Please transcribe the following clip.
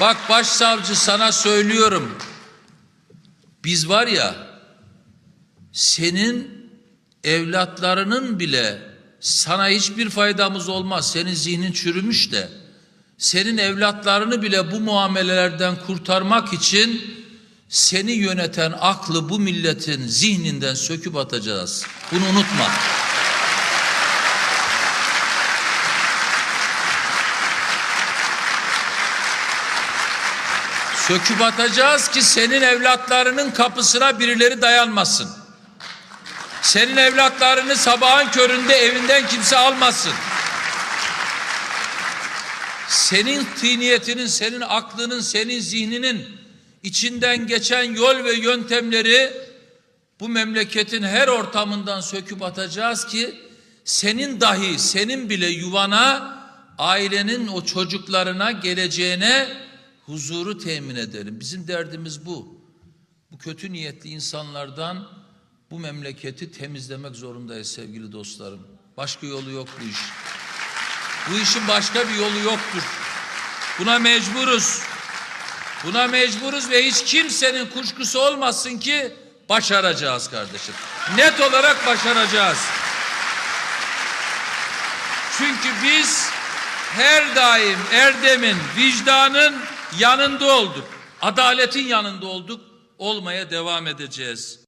Bak başsavcı sana söylüyorum. Biz var ya senin evlatlarının bile sana hiçbir faydamız olmaz. Senin zihnin çürümüş de senin evlatlarını bile bu muamelelerden kurtarmak için seni yöneten aklı bu milletin zihninden söküp atacağız. Bunu unutma. Söküp atacağız ki senin evlatlarının kapısına birileri dayanmasın. Senin evlatlarını sabahın köründe evinden kimse almasın. Senin tiniyetinin, senin aklının, senin zihninin içinden geçen yol ve yöntemleri bu memleketin her ortamından söküp atacağız ki senin dahi, senin bile yuvana, ailenin o çocuklarına, geleceğine huzuru temin edelim. Bizim derdimiz bu. Bu kötü niyetli insanlardan bu memleketi temizlemek zorundayız sevgili dostlarım. Başka yolu yok bu iş. Bu işin başka bir yolu yoktur. Buna mecburuz. Buna mecburuz ve hiç kimsenin kuşkusu olmasın ki başaracağız kardeşim. Net olarak başaracağız. Çünkü biz her daim erdemin, vicdanın yanında olduk. Adaletin yanında olduk. Olmaya devam edeceğiz.